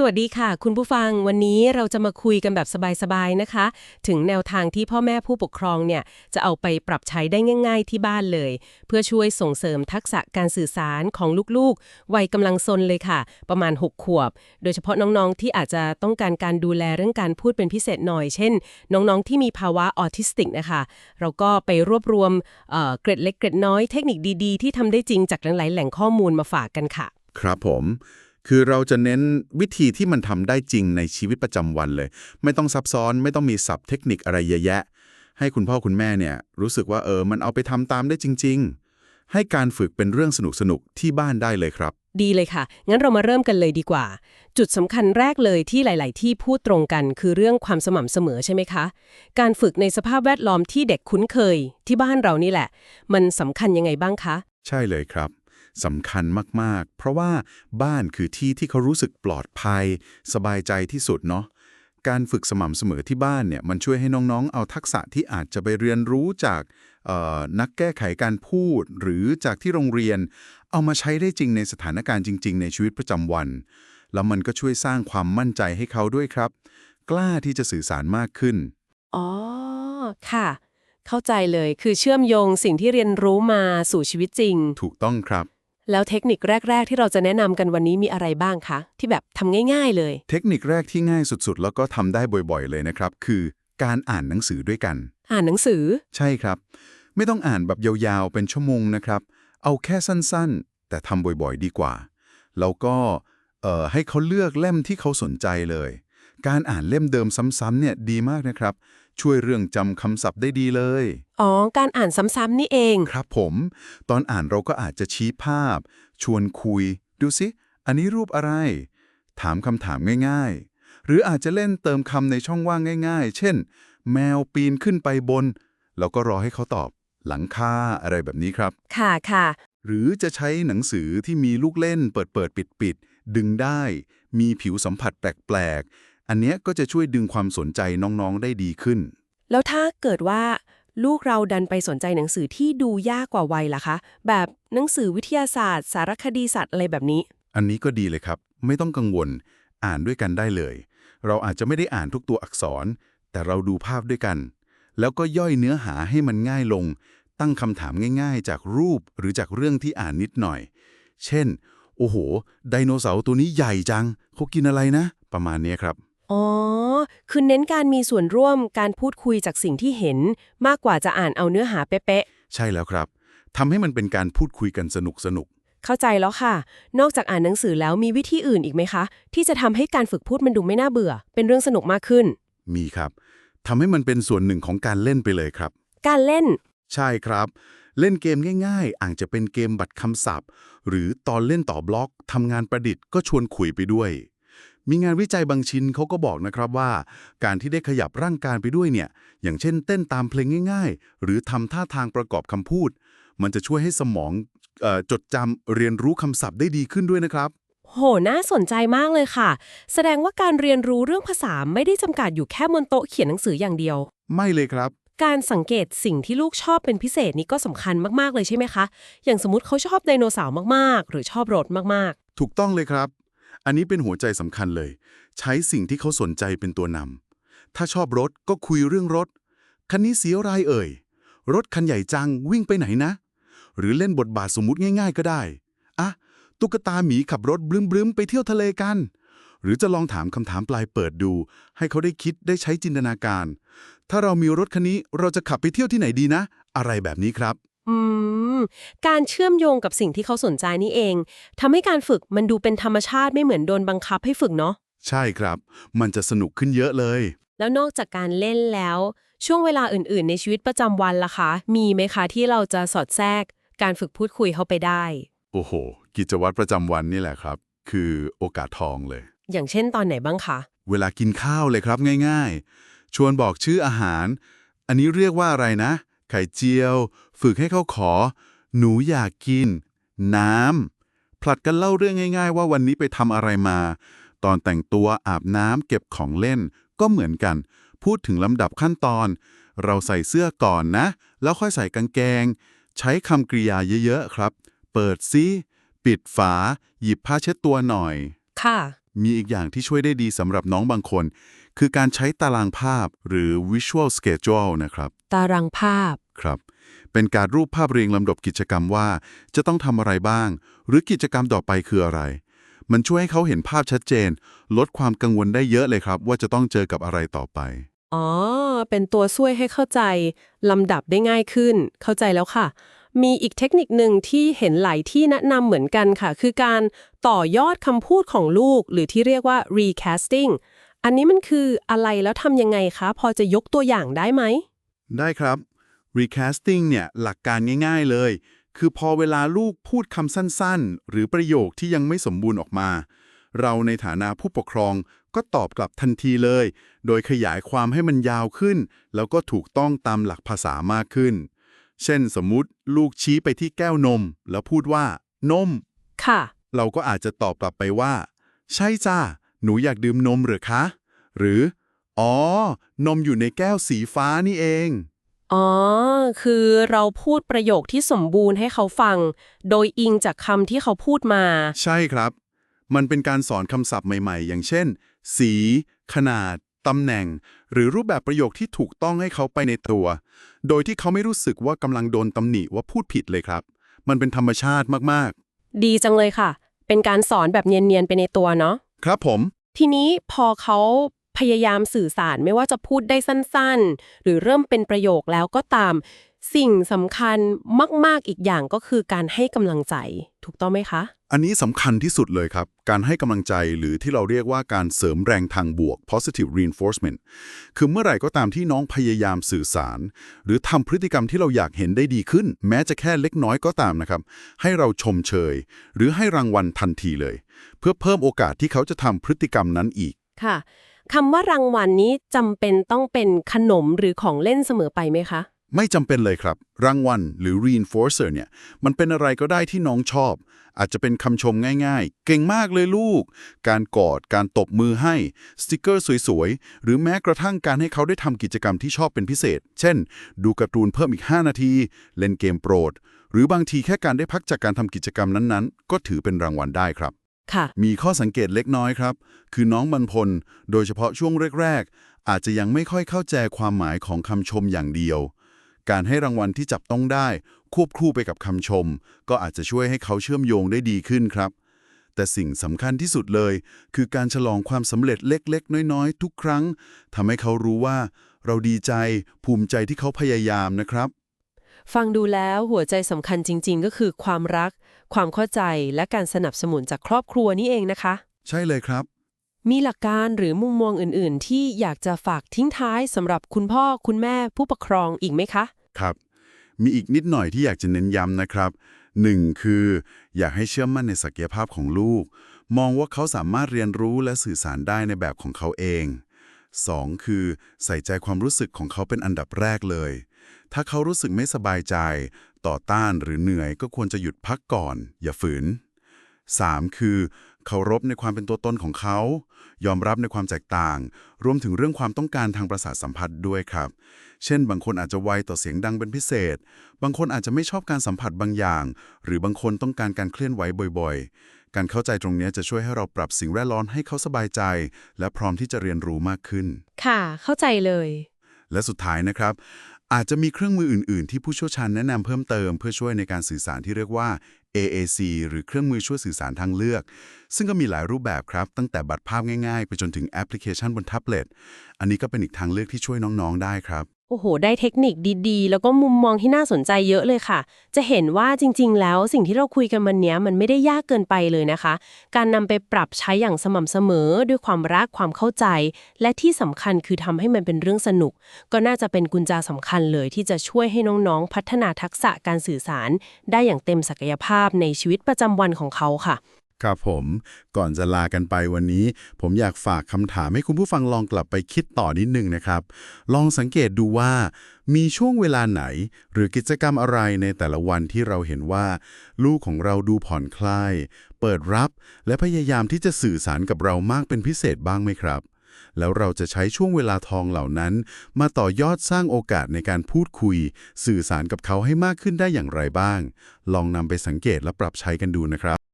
สวัสดีค่ะ คุณผู้ฟังวันนี้เราจะมาคุยกันแบบสบายๆนะคะ ถึงแนวทางที่พ่อแม่ผู้ปกครองเนี่ยจะเอาไปปรับใช้ได้ง่าย ๆ ที่บ้านเลย เพื่อช่วยส่งเสริมทักษะการสื่อสารของลูกๆ วัยกำลังซนเลยค่ะ ประมาณ 6 ขวบ โดยเฉพาะน้องๆ ที่อาจจะต้องการการดูแลเรื่องการพูดเป็นพิเศษหน่อย เช่น น้องๆ ที่มีภาวะออทิสติกนะคะ เราก็ไปรวบรวมเอ่อเกร็ดเล็กเกร็ดน้อยเทคนิคดีๆ ที่ทำได้จริงจากหลายๆแหล่งข้อมูลมาฝากกันค่ะ ครับผม คือเราจะเน้นวิธีที่มันทำได้จริงในชีวิตประจำวันเลย ไม่ต้องซับซ้อนไม่ต้องมีศัพท์เทคนิคอะไรเยอะแยะ ให้คุณพ่อคุณแม่เนี่ยรู้สึกว่าเออมันเอาไปทำตามได้จริง ๆ ให้การฝึกเป็นเรื่องสนุกๆที่บ้านได้เลยครับ ดีเลยค่ะ งั้นเรามาเริ่มกันเลยดีกว่า จุดสำคัญแรกเลยที่หลาย ๆ ที่พูดตรงกันคือเรื่องความสม่ำเสมอใช่ไหมคะ การฝึกในสภาพแวดล้อมที่เด็กคุ้นเคย ที่บ้านเรานี่แหละ มันสำคัญยังไงบ้างคะ ใช่เลยครับ สำคัญมากๆ เพราะว่าบ้านคือที่ที่เขารู้สึกปลอดภัย สบายใจที่สุดเนาะการฝึกสม่ำเสมอที่บ้านเนี่ยมันช่วยให้น้องๆ เอาทักษะที่อาจจะไปเรียนรู้จากเอ่อนักแก้ไขการพูด หรือจากที่โรงเรียน เอามาใช้ได้จริงในสถานการณ์จริง ๆ ในชีวิตประจำวัน แล้วมันก็ช่วยสร้างความมั่นใจให้เขาด้วยครับ กล้าที่จะสื่อสารมากขึ้น อ๋อ ค่ะ เข้าใจเลยคือเชื่อมโยงสิ่งที่เรียนรู้มาสู่ชีวิตจริง ถูกต้องครับ แล้วเทคนิคแรก ๆ ที่เราจะแนะนำกันวันนี้มีอะไรบ้างคะ ที่แบบทำง่าย ๆ เลย เทคนิคแรกที่ง่ายสุดๆ แล้วก็ทำได้บ่อยๆ เลยนะครับ คือการอ่านหนังสือด้วยกัน อ่านหนังสือ ใช่ครับ ไม่ต้องอ่านแบบยาวๆ เป็นชั่วโมงนะครับ เอาแค่สั้นๆ แต่ทำบ่อยๆ ดีกว่า แล้วก็เอ่อให้เขาเลือกเล่มที่เขาสนใจเลย การอ่านเล่มเดิมซ้ำๆเนี่ยดีมากนะครับ ช่วยเรื่องจำคำศัพท์ได้ดีเลย อ๋อ การอ่านซ้ำๆนี่เอง ครับผม ตอนอ่านเราก็อาจจะชี้ภาพ ชวนคุย ดูสิ อันนี้รูปอะไร ถามคำถามง่ายๆ หรืออาจจะเล่นเติมคำในช่องว่างง่าย ๆ เช่น แมวปีนขึ้นไปบน แล้วก็รอให้เขาตอบ หลังคาอะไรแบบนี้ครับ ค่ะค่ะ หรือจะใช้หนังสือที่มีลูกเล่นเปิดเปิดปิดปิดๆดึงได้ มีผิวสัมผัสแปลกๆ อันเนี้ยก็จะช่วยดึงความสนใจน้องๆได้ดีขึ้น แล้วถ้าเกิดว่าลูกเราดันไปสนใจหนังสือที่ดูยากกว่าวัยล่ะคะ แบบหนังสือวิทยาศาสตร์ สารคดีสัตว์อะไรแบบนี้ อันนี้ก็ดีเลยครับ ไม่ต้องกังวล อ่านด้วยกันได้เลย เราอาจจะไม่ได้อ่านทุกตัวอักษร แต่เราดูภาพด้วยกัน แล้วก็ย่อยเนื้อหาให้มันง่ายลง ตั้งคำถามง่าย ๆ จากรูปหรือจากเรื่องที่อ่านนิดหน่อย เช่น โอ้โห ไดโนเสาร์ตัวนี้ใหญ่จังเขากินอะไรนะ ประมาณเนี้ยครับ อ๋อ คือเน้นการมีส่วนร่วมการพูดคุยจากสิ่งที่เห็น มากกว่าจะอ่านเอาเนื้อหาเป๊ะใช่แล้วครับทำให้มันเป็นการพูดคุยกันสนุกสนุกๆเข้าใจแล้วค่ะ นอกจากอ่านหนังสือแล้วมีวิธีอื่นอีกไหมคะ ที่จะทำให้การฝึกพูดมันดูไม่น่าเบื่อ เป็นเรื่องสนุกมากขึ้นๆมีครับทำให้มันเป็นส่วนหนึ่งของการเล่นไปเลยครับ การเล่น ใช่ครับ เล่นเกมง่าย ๆอาจจะเป็นเกมบัตรคำศัพท์ หรือตอนเล่นต่อบล็อกทำงานประดิษฐ์ก็ชวนคุยไปด้วย มีงานวิจัยบางชิ้นเขาก็บอกนะครับว่า การที่ได้ขยับร่างกายไปด้วยเนี่ย อย่างเช่นเต้นตามเพลงง่าย ๆ หรือทำท่าทางประกอบคำพูด มันจะช่วยให้สมองเออจดจำเรียนรู้คำศัพท์ได้ดีขึ้นด้วยนะครับ โห น่าสนใจมากเลยค่ะ แสดงว่าการเรียนรู้เรื่องภาษาไม่ได้จำกัดอยู่แค่บนโต๊ะเขียนหนังสืออย่างเดียว ไม่เลยครับ การสังเกตสิ่งที่ลูกชอบเป็นพิเศษนี่ก็สำคัญมากๆเลยใช่ไหมคะ อย่างสมมติเขาชอบไดโนเสาร์มากๆ หรือชอบรถมากถูกต้องเลยครับ อันนี้เป็นหัวใจสำคัญเลย ใช้สิ่งที่เขาสนใจเป็นตัวนำถ้าชอบรถก็คุยเรื่องรถ คันนี้เสีอะไรเอ่ย รถคันใหญ่จังวิ่งไปไหนนะ หรือเล่นบทบาทสมมุติง่าย ๆ ก็ได้อะตุ๊กตาหมีขับรถบลึ้มๆไปเที่ยวทะเลกัน หรือจะลองถามคำถามปลายเปิดดู ให้เขาได้คิดได้ใช้จินตนาการ ถ้าเรามีรถคันนี้เราจะขับไปเที่ยวที่ไหนดีนะ อะไรแบบนี้ครับ อืม การเชื่อมโยงกับสิ่งที่เขาสนใจนี่เองทำให้การฝึกมันดูเป็นธรรมชาติไม่เหมือนโดนบังคับให้ฝึกเนาะ ใช่ครับ มันจะสนุกขึ้นเยอะเลย แล้วนอกจากการเล่นแล้ว ช่วงเวลาอื่นๆ ในชีวิตประจำวันล่ะคะ มีไหมคะที่เราจะสอดแทรก การฝึกพูดคุยเข้าไปได้ โอ้โห กิจวัตรประจำวันนี่แหละครับ คือโอกาสทองเลย อย่างเช่นตอนไหนบ้างคะ เวลากินข้าวเลยครับง่ายๆ ชวนบอกชื่ออาหาร อันนี้เรียกว่าอะไรนะ ไข่เจียว ฝึกให้เขาขอ หนูอยากกิน น้ำผลัดกันเล่าเรื่องง่ายๆ ว่าวันนี้ไปทำอะไรมา ตอนแต่งตัวอาบน้ำเก็บของเล่นก็เหมือนกัน พูดถึงลำดับขั้นตอน เราใส่เสื้อก่อนนะ แล้วค่อยใส่กางเกง ใช้คำกริยาเยอะๆครับ เปิดซิปิดฝา หยิบผ้าเช็ดตัวหน่อย ค่ะ มีอีกอย่างที่ช่วยได้ดีสำหรับน้องบางคน คือการใช้ตารางภาพหรือ visual schedule นะครับ ตารางภาพ ครับ เป็นการรูปภาพเรียงลำดับกิจกรรมว่า จะต้องทำอะไรบ้าง หรือกิจกรรมต่อไปคืออะไร มันช่วยให้เขาเห็นภาพชัดเจน ลดความกังวลได้เยอะเลยครับ ว่าจะต้องเจอกับอะไรต่อไป อ๋อ เป็นตัวช่วยให้เข้าใจลำดับได้ง่ายขึ้น เข้าใจแล้วค่ะ มีอีกเทคนิคหนึ่งที่เห็นหลายที่แนะนำเหมือนกันค่ะ คือการต่อยอดคำพูดของลูก หรือที่เรียกว่า recasting อันนี้มันคืออะไรแล้วทำยังไงคะ พอจะยกตัวอย่างได้ไหม ได้ครับ recasting เนี่ยหลักการง่าย ๆเลย คือพอเวลาลูกพูดคำสั้นๆ หรือประโยคที่ยังไม่สมบูรณ์ออกมา เราในฐานะผู้ปกครองก็ตอบกลับทันทีเลย โดยขยายความให้มันยาวขึ้น แล้วก็ถูกต้องตามหลักภาษามากขึ้น เช่นสมมุติลูกชี้ไปที่แก้วนม แล้วพูดว่า นม ค่ะ เราก็อาจจะตอบกลับไปว่า ใช่จ้าหนูอยากดื่มนมหรือคะ หรือ อ๋อ นมอยู่ในแก้วสีฟ้านี่เอง อ๋อ คือเราพูดประโยคที่สมบูรณ์ให้เขาฟัง โดยอิงจากคำที่เขาพูดมา ใช่ครับ มันเป็นการสอนคำศัพท์ใหม่ๆ อย่างเช่น สี ขนาด ตำแหน่ง หรือรูปแบบประโยคที่ถูกต้องให้เขาไปในตัว โดยที่เขาไม่รู้สึกว่ากำลังโดนตำหนิว่าพูดผิดเลยครับ มันเป็นธรรมชาติมากดีจังเลยค่ะ เป็นการสอนแบบเนียนๆไปในตัวเนาะๆครับผม ทีนี้พอเขา พยายามสื่อสารไม่ว่าจะพูดได้สั้นๆ หรือเริ่มเป็นประโยคแล้วก็ตาม สิ่งสำคัญมากๆอีกอย่างก็คือการให้กำลังใจ ถูกต้องไหมคะ อันนี้สำคัญที่สุดเลยครับ การให้กำลังใจหรือที่เราเรียกว่าการเสริมแรงทางบวก positive reinforcement คือเมื่อไหร่ก็ตามที่น้องพยายามสื่อสาร หรือทำพฤติกรรมที่เราอยากเห็นได้ดีขึ้น แม้จะแค่เล็กน้อยก็ตามนะครับ ให้เราชมเชย หรือให้รางวัลทันทีเลย เพื่อเพิ่มโอกาสที่เขาจะทำพฤติกรรมนั้นอีกค่ะ คำว่ารางวัลนี้จำเป็นต้องเป็นขนมหรือของเล่นเสมอไปไหมคะ ไม่จำเป็นเลยครับ รางวัลหรือ reinforcer เนี่ย มันเป็นอะไรก็ได้ที่น้องชอบ อาจจะเป็นคำชมง่ายๆ เก่งมากเลยลูก การกอด การตบมือให้ สติกเกอร์สวยๆ หรือแม้กระทั่งการให้เขาได้ทำกิจกรรมที่ชอบเป็นพิเศษ เช่น ดูการ์ตูนเพิ่มอีก 5 นาที เล่นเกมโปรด หรือบางทีแค่การได้พักจากการทำกิจกรรมนั้นๆ ก็ถือเป็นรางวัลได้ครับ ค่ะ มีข้อสังเกตเล็กน้อยครับ คือน้องบรรพล โดยเฉพาะช่วงแรก ๆ อาจจะยังไม่ค่อยเข้าใจความหมายของคำชมอย่างเดียว การให้รางวัลที่จับต้องได้ ควบคู่ไปกับคำชม ก็อาจจะช่วยให้เขาเชื่อมโยงได้ดีขึ้นครับ แต่สิ่งสำคัญที่สุดเลย คือการฉลองความสำเร็จเล็ก ๆ น้อย ๆ ทุกครั้งทำให้เขารู้ว่า เราดีใจ ภูมิใจที่เขาพยายามนะครับฟังดูแล้วหัวใจสำคัญจริง ๆ ก็คือความรัก ความเข้าใจและการสนับสนุนจากครอบครัวนี่เองนะคะ ใช่เลยครับ มีหลักการหรือมุมมองอื่น ๆ ที่อยากจะฝากทิ้งท้ายสำหรับคุณพ่อคุณแม่ผู้ปกครองอีกไหมคะ ครับ มีอีกนิดหน่อยที่อยากจะเน้นย้ำนะครับ 1. คืออยากให้เชื่อมั่นในศักยภาพของลูก มองว่าเขาสามารถเรียนรู้และสื่อสารได้ในแบบของเขาเอง 2. คือใส่ใจความรู้สึกของเขาเป็นอันดับแรกเลย ถ้าเขารู้สึกไม่สบายใจ ต่อต้านหรือเหนื่อยก็ควรจะหยุดพักก่อน อย่าฝืน 3. คือเคารพในความเป็นตัวตนของเขา ยอมรับในความแตกต่าง รวมถึงเรื่องความต้องการทางประสาทสัมผัสด้วยครับ เช่น บางคนอาจจะไวต่อเสียงดังเป็นพิเศษ บางคนอาจจะไม่ชอบการสัมผัสบางอย่าง หรือบางคนต้องการการเคลื่อนไหวบ่อยๆ การเข้าใจตรงนี้จะช่วยให้เราปรับสิ่งแวดล้อมให้เขาสบายใจ และพร้อมที่จะเรียนรู้มากขึ้น ค่ะ เข้าใจเลย และสุดท้ายนะครับ อาจจะมีเครื่องมืออื่น ๆ ที่ผู้เชี่ยวชาญแนะนำเพิ่มเติม เพื่อช่วยในการสื่อสารที่เรียกว่า AAC หรือเครื่องมือช่วยสื่อสารทางเลือก ซึ่งก็มีหลายรูปแบบครับ ตั้งแต่บัตรภาพง่าย ๆ ไปจนถึงแอปพลิเคชันบนแท็บเล็ต อันนี้ก็เป็นอีกทางเลือกที่ช่วยน้อง ๆ ได้ครับ โอ้โห ได้เทคนิคดีๆ แล้วก็มุมมองที่น่าสนใจเยอะเลยค่ะ จะเห็นว่าจริง ๆ แล้วสิ่งที่เราคุยกันวันนี้มันไม่ได้ยากเกินไปเลยนะคะ การนำไปปรับใช้อย่างสม่ำเสมอด้วยความรักความเข้าใจ และที่สำคัญคือทำให้มันเป็นเรื่องสนุก ก็น่าจะเป็นกุญแจสำคัญเลยที่จะช่วยให้น้องๆ พัฒนาทักษะการสื่อสาร ได้อย่างเต็มศักยภาพในชีวิตประจำวันของเขาค่ะ ครับผม ก่อนจะลากันไปวันนี้ ผมอยากฝากคำถามให้คุณผู้ฟังลองกลับไปคิดต่อนิดนึงนะครับ ลองสังเกตดูว่า มีช่วงเวลาไหน หรือกิจกรรมอะไรในแต่ละวันที่เราเห็นว่า ลูกของเราดูผ่อนคลาย เปิดรับ และพยายามที่จะสื่อสารกับเรามากเป็นพิเศษบ้างไหมครับแล้วเราจะใช้ช่วงเวลาทองเหล่านั้น มาต่อยอดสร้างโอกาสในการพูดคุย สื่อสารกับเขาให้มากขึ้นได้อย่างไรบ้าง ลองนำไปสังเกตและปรับใช้กันดูนะครับ